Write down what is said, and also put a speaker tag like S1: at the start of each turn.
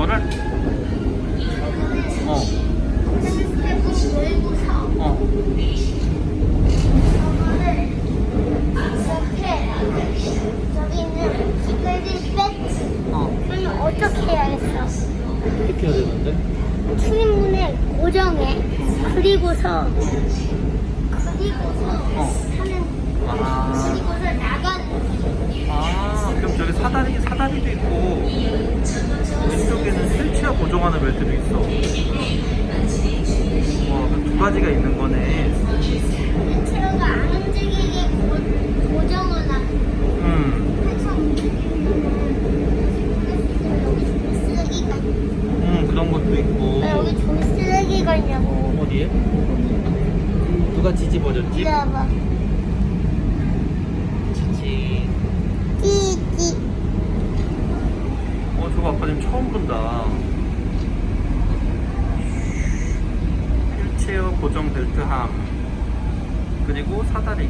S1: 이거를 어, 어. 어.
S2: 어떻게 해야겠어?
S1: 어떻게 해야 되는데?
S2: 출입문을 고정해 그리고서 그리고서
S1: 어.
S2: 하는
S1: 아.
S2: 그리고서 나가는
S1: 아, 그럼 저기 사다리, 사다리도 있고, 고정하는 벨트도 있어. 와, 그두 가지가 있는 거네.
S2: 휠체어가 안 움직이게 고, 고정을 하는
S1: 음,
S2: 여기 쓰레기가
S1: 음, 그런 것도 있고.
S2: 왜 여기 저기 쓰레기가 있냐고
S1: 어디에? 누가 뒤집어졌지?
S2: 와봐
S1: 치치.
S2: 띠띠
S1: 어, 저거 아빠 지금 처음 본다. 고정 벨트 함. 그리고 사다리.